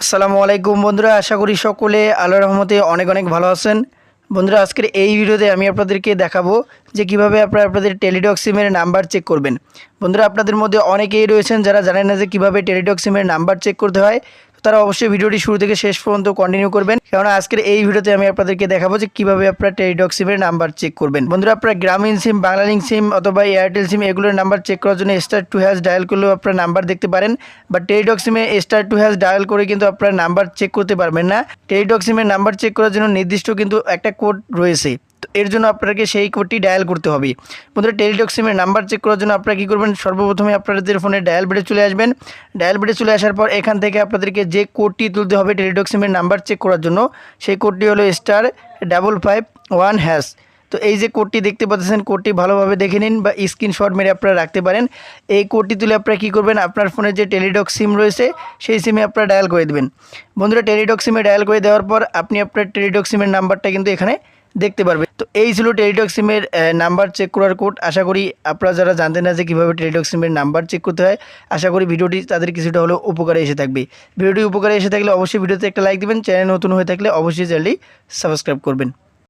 আসসালামু আলাইকুম বন্ধুরা, আশা করি সকলে আল্লাহ রহমতে অনেক অনেক ভালো আছেন। বন্ধুরা, আজকের এই ভিডিওতে আমি আপনাদেরকে দেখাবো যে কীভাবে আপনারা আপনাদের টেলিডক সিমের নাম্বার চেক করবেন। বন্ধুরা, আপনাদের মধ্যে অনেকেই রয়েছেন যারা জানেন না যে কীভাবে টেলিডক সিমের নাম্বার চেক করতে হয়। তারা অবশ্যই ভিডিওটি শুরু থেকে শেষ পর্যন্ত কন্টিনিউ করবেন। কেননা আজকের এই ভিডিওতে আমি আপনাদেরকে দেখাবো যে কীভাবে আপনারা টেলিটক সিমের নাম্বার চেক করবেন। বন্ধুরা, আপনারা গ্রামীণ সিম বাংলালিঙ্ক সিম অথবা এয়ারটেল সিম এগুলোর নাম্বার চেক করার জন্য স্টার টু হ্যাশ ডায়াল করলেও আপনারা নাম্বার দেখতে পারেন। বা টেলিটক সিমে স্টার টু হ্যাশ ডায়াল করে কিন্তু আপনারা নাম্বার চেক করতে পারবেন না। টেলিটক সিমের নাম্বার চেক করার জন্য নির্দিষ্ট কিন্তু একটা কোড রয়েছে। এর জন্য আপনাকে সেই কোডটি ডায়াল করতে হবে। বন্ধুরা টেলিটক সিমের নাম্বার চেক করার জন্য আপনারা কী করবেন? সর্বপ্রথমে আপনাদের ফোনে ডায়াল বেডে চলে আসবেন ডায়াল বেডে চলে আসার পর এখান থেকে আপনাদেরকে যে কোডটি তুলতে হবে টেলিটক সিমের নাম্বার চেক করার জন্য, সেই কোডটি হলো star double five one hash তো এই যে কোডটি দেখতে পাচ্ছেন কোডটি ভালোভাবে দেখে নিন বা স্ক্রিনশট মেরে আপনারা রাখতে পারেন। এই কোডটি তুলে আপনারা কী করবেন? আপনার ফোনে যে টেলিটক সিম রয়েছে, সেই সিমে আপনারা ডায়াল করে দেবেন। বন্ধুরা টেলিটক সিমে ডায়াল করে দেওয়ার পর আপনি আপনার টেলিটক সিমের নাম্বারটা কিন্তু এখানে দেখতে পারবে। তো এই ছিল টেলিটক সিমের নাম্বার চেক করার কোড আশা করি আপনারা যারা জানতেন না যে কীভাবে টেলিটক সিমের নাম্বার চেক করতে হয়, আশা করি ভিডিওটি তাদের কিছুটা হলেও উপকারে এসে থাকবে। ভিডিওটি উপকারে এসে থাকলে অবশ্যই ভিডিওতে একটা লাইক দেবেন। চ্যানেল নতুন হয়ে থাকলে অবশ্যই চ্যানেলটি সাবস্ক্রাইব করবেন।